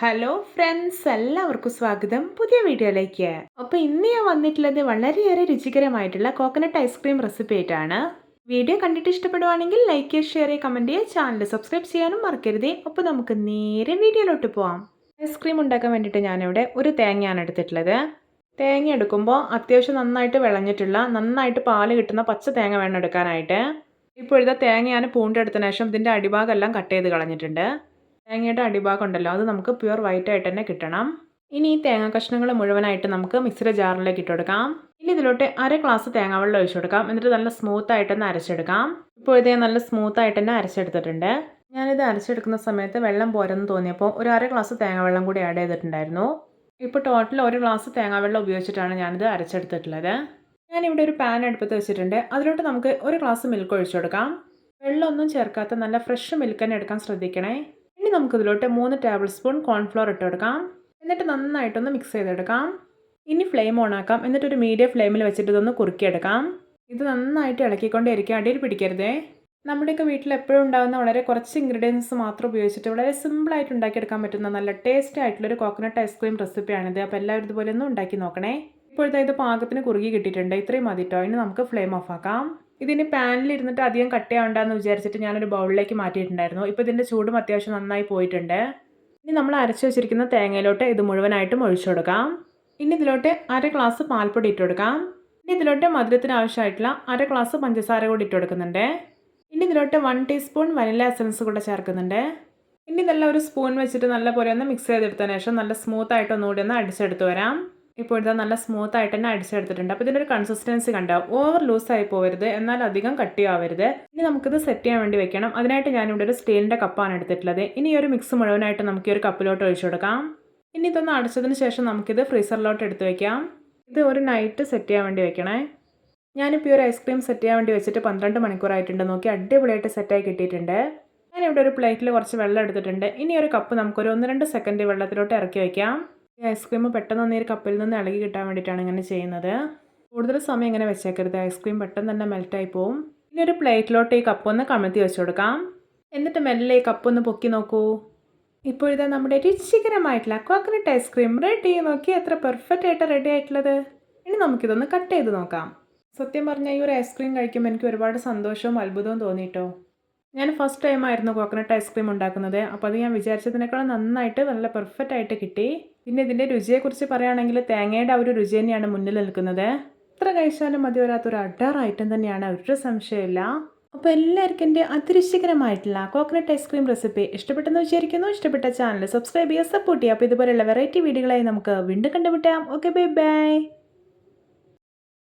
Hello friends എല്ലാവർക്കും സ്വാഗതം. പുതിയ വീഡിയോയിലേക്ക്. അപ്പോൾ ഇന്ന് ഞാൻ വന്നിട്ടുള്ളത് വളരെയേറെ രുചികരമായിട്ടുള്ള കോക്കനട്ട് ഐസ്ക്രീം റെസിപ്പി ആയിട്ടാണ്. വീഡിയോ കണ്ടിട്ട് ഇഷ്ടപ്പെടുവാണെങ്കിൽ ലൈക്ക് ചെയ്യുക ഷെയർ ചെയ്യുക കമന്റ് ചെയ്യുക ചാനൽ സബ്സ്ക്രൈബ് ചെയ്യാനും മറക്കരുതേ. അപ്പോൾ നമുക്ക് നേരെ വീഡിയോയിലോട്ട് പോവാം. ഐസ്ക്രീം ഉണ്ടാക്കാൻ വേണ്ടിയിട്ട് ഞാനിവിടെ ഒരു തേങ്ങയാണ് എടുത്തിട്ടുള്ളത്. തേങ്ങ എടുക്കുമ്പോൾ അത്യാവശ്യം നന്നായിട്ട് വിളഞ്ഞിട്ടുള്ള നന്നായിട്ട് പാൽ കിട്ടുന്ന പച്ച തേങ്ങ വേണം എടുക്കാനായിട്ട്. ഇപ്പോഴത്തെ തേങ്ങ ഞാൻ പൂണ്ടെടുത്തതിന് ശേഷം ഇതിന്റെ അടിഭാഗമെല്ലാം കട്ട് ചെയ്ത് കളഞ്ഞിട്ടുണ്ട്. തേങ്ങയുടെ അടിഭാഗം ഉണ്ടല്ലോ അത് നമുക്ക് പ്യുവർ വൈറ്റ് ആയിട്ട് തന്നെ കിട്ടണം. ഇനി ഈ തേങ്ങ കഷ്ണങ്ങൾ മുഴുവനായിട്ട് നമുക്ക് മിക്സിയുടെ ജാറിലേക്ക് ഇട്ട് കൊടുക്കാം. ഇനി ഇതിലോട്ട് അര ഗ്ലാസ് തേങ്ങ വെള്ളം ഒഴിച്ചു കൊടുക്കാം. എന്നിട്ട് നല്ല സ്മൂത്ത് ആയിട്ട് തന്നെ അരച്ചെടുക്കാം. ഇപ്പോൾ ഇതേ നല്ല സ്മൂത്ത് ആയിട്ട് തന്നെ അരച്ചെടുത്തിട്ടുണ്ട്. ഞാനിത് അരച്ചെടുക്കുന്ന സമയത്ത് വെള്ളം പോരെന്ന് തോന്നിയപ്പോൾ ഒരു അര ഗ്ലാസ് തേങ്ങ വെള്ളം കൂടി ആഡ് ചെയ്തിട്ടുണ്ടായിരുന്നു. ഇപ്പോൾ ടോട്ടൽ ഒരു ഗ്ലാസ് തേങ്ങ വെള്ളം ഉപയോഗിച്ചിട്ടാണ് ഞാനിത് അരച്ചെടുത്തിട്ടുള്ളത്. ഞാനിവിടെ ഒരു പാൻ അടുപ്പത്ത് വെച്ചിട്ടുണ്ട്. അതിലോട്ട് നമുക്ക് ഒരു ഗ്ലാസ് മിൽക്ക് ഒഴിച്ചു കൊടുക്കാം. വെള്ളമൊന്നും ചേർക്കാത്ത നല്ല ഫ്രഷ് മിൽക്ക് തന്നെ എടുക്കാൻ ശ്രദ്ധിക്കണേ. ഇനി നമുക്കിതിലോട്ട് മൂന്ന് ടേബിൾ സ്പൂൺ കോൺഫ്ലോർ ഇട്ട് കൊടുക്കാം. എന്നിട്ട് നന്നായിട്ടൊന്ന് മിക്സ് ചെയ്തെടുക്കാം. ഇനി ഫ്ലെയിം ഓൺ ആക്കാം. എന്നിട്ട് ഒരു മീഡിയം ഫ്ലെയിമിൽ വെച്ചിട്ട് ഇതൊന്ന് കുറുക്കിയെടുക്കാം. ഇത് നന്നായിട്ട് ഇളക്കിക്കൊണ്ടേ ഇരിക്കുക അടിയിൽ പിടിക്കരുതേ. നമ്മുടെയൊക്കെ വീട്ടിൽ എപ്പോഴും ഉണ്ടാകുന്ന വളരെ കുറച്ച് ഇൻഗ്രീഡിയൻസ് മാത്രം ഉപയോഗിച്ചിട്ട് വളരെ സിമ്പിളായിട്ട് ഉണ്ടാക്കിയെടുക്കാൻ പറ്റുന്ന നല്ല ടേസ്റ്റി ആയിട്ടുള്ളൊരു കോക്കനട്ട് ഐസ്ക്രീം റെസിപ്പിയാണിത് അപ്പോൾ എല്ലാവരും ഇതുപോലെ ഒന്ന് ഉണ്ടാക്കി നോക്കണേ. ഇപ്പോഴത്തെ ഇത് പാകത്തിന് കുറുകി കിട്ടിയിട്ടുണ്ട്. ഇത്രയും മതി ഇനി നമുക്ക് ഫ്ലെയിം ഓഫ് ആക്കാം. ഇതിന് പാനിൽ ഇരുന്നിട്ട് അധികം കട്ടയാവണ്ടെന്ന് വിചാരിച്ചിട്ട് ഞാനൊരു ബൗളിലേക്ക് മാറ്റിയിട്ടുണ്ടായിരുന്നു. ഇപ്പോൾ ഇതിന്റെ ചൂടും അത്യാവശ്യം നന്നായി പോയിട്ടുണ്ട്. ഇനി നമ്മൾ അരച്ച് വെച്ചിരിക്കുന്ന തേങ്ങയിലോട്ട് ഇത് മുഴുവനായിട്ടും ഒഴിച്ചു കൊടുക്കാം. ഇനി ഇതിലോട്ട് അര ഗ്ലാസ് പാൽപ്പൊടി ഇട്ട് കൊടുക്കാം. ഇനി ഇതിലോട്ട് മധുരത്തിന് ആവശ്യമായിട്ടുള്ള അര ഗ്ലാസ് പഞ്ചസാര കൂടി ഇട്ട് കൊടുക്കുന്നുണ്ട്. ഇനി ഇതിലോട്ട് വൺ ടീസ്പൂൺ വനില എസൻസ് കൂടെ ചേർക്കുന്നുണ്ട്. ഇനി ഇതെല്ലാം ഒരു സ്പൂൺ വെച്ചിട്ട് നല്ല പോലെ ഒന്ന് മിക്സ് ചെയ്തെടുത്തതിന് ശേഷം നല്ല സ്മൂത്ത് ആയിട്ട് ഒന്നുകൂടി ഒന്ന് അടിച്ചെടുത്ത് വരാം. ഇപ്പോൾ ഇത് നല്ല സ്മൂത്ത് ആയിട്ട് തന്നെ അടിച്ചെടുത്തിട്ടുണ്ട്. അപ്പോൾ ഇതിന്റെ ഒരു കൺസിസ്റ്റൻസി കണ്ടാവും ഓവർ ലൂസ് ആയി പോവരുത്. എന്നാൽ അധികം കട്ടിയാവരുത്. ഇനി നമുക്കിത് സെറ്റ് ചെയ്യാൻ വേണ്ടി വെക്കണം. അതിനായിട്ട് ഞാനിവിടെ ഒരു സ്റ്റീലിന്റെ കപ്പാണ് എടുത്തിട്ടുള്ളത്. ഇനി ഒരു മിക്സ് മുഴുവനായിട്ട് നമുക്ക് ഈ ഒരു കപ്പിലോട്ട് ഒഴിച്ചു കൊടുക്കാം. ഇനി ഇതൊന്ന് അടച്ചതിന് ശേഷം നമുക്കിത് ഫ്രീസറിലോട്ട് എടുത്ത് വെക്കാം. ഇത് ഒരു നൈറ്റ് സെറ്റ് ചെയ്യാൻ വേണ്ടി വെക്കണേ. ഞാനിപ്പോൾ ഈ ഒരു ഐസ്ക്രീം സെറ്റ് ചെയ്യാൻ വേണ്ടി വെച്ചിട്ട് പന്ത്രണ്ട് മണിക്കൂറായിട്ടുണ്ട്. നോക്കി അടിപൊളിയായിട്ട് സെറ്റായി കിട്ടിയിട്ടുണ്ട്. ഞാനിവിടെ ഒരു പ്ലേറ്റിൽ കുറച്ച് വെള്ളം എടുത്തിട്ടുണ്ട്. ഇനി ഒരു കപ്പ് നമുക്കൊരു ഒന്ന് രണ്ട് സെക്കൻഡ് വെള്ളത്തിലോട്ട് ഇറക്കി വയ്ക്കാം ഈ ഐസ്ക്രീം പെട്ടെന്ന് തന്നെ ഒരു കപ്പിൽ നിന്ന് ഇളകി കിട്ടാൻ വേണ്ടിയിട്ടാണ് ഇങ്ങനെ ചെയ്യുന്നത്. കൂടുതൽ സമയം ഇങ്ങനെ വെച്ചേക്കരുത്. ഐസ്ക്രീം പെട്ടെന്ന് തന്നെ മെൽറ്റായി പോവും. ഇനി ഒരു പ്ലേറ്റിലോട്ട് ഈ കപ്പ് ഒന്ന് കമഴ്ത്തി വെച്ച് കൊടുക്കാം. എന്നിട്ട് മെല്ലെ ഈ കപ്പ് ഒന്ന് പൊക്കി നോക്കൂ. ഇപ്പോൾ ഇതാ നമ്മുടെ രുചികരമായിട്ടുള്ള കോക്കനട്ട് ഐസ്ക്രീം റെഡി നോക്കി എത്ര പെർഫെക്റ്റ് ആയിട്ട് റെഡി ആയിട്ടുള്ളത്. ഇനി നമുക്കിതൊന്ന് കട്ട് ചെയ്ത് നോക്കാം. സത്യം പറഞ്ഞാൽ ഈ ഒരു ഐസ്ക്രീം കഴിക്കുമ്പോൾ എനിക്ക് ഒരുപാട് സന്തോഷവും അത്ഭുതവും തോന്നിയിട്ടോ ഞാൻ ഫസ്റ്റ് ടൈം ആയിരുന്നു കോക്കനട്ട് ഐസ്ക്രീം ഉണ്ടാക്കുന്നത്. അപ്പോൾ അത് ഞാൻ വിചാരിച്ചതിനേക്കാളും നന്നായിട്ട് നല്ല പെർഫെക്റ്റ് ആയിട്ട് കിട്ടി. പിന്നെ ഇതിന്റെ രുചിയെക്കുറിച്ച് പറയുകയാണെങ്കിൽ തേങ്ങയുടെ ആ ഒരു രുചി തന്നെയാണ് മുന്നിൽ നിൽക്കുന്നത്. എത്ര കഴിച്ചാലും മതി വരാത്തൊരു അഡാർ ഐറ്റം തന്നെയാണ് ഒരു സംശയമില്ല അപ്പോൾ എല്ലാവർക്കും എന്റെ അതിരുചികരമായിട്ടുള്ള കോക്കനട്ട് ഐസ്ക്രീം റെസിപ്പി ഇഷ്ടപ്പെട്ടെന്ന് വിചാരിക്കുന്നു. ഇഷ്ടപ്പെട്ട ചാനൽ സബ്സ്ക്രൈബ് ചെയ്യുക സപ്പോർട്ട് ചെയ്യുക. അപ്പോൾ ഇതുപോലെയുള്ള വെറൈറ്റി വീഡിയോകളായി നമുക്ക് വീണ്ടും കണ്ടുമുട്ടാം. Okay bye bye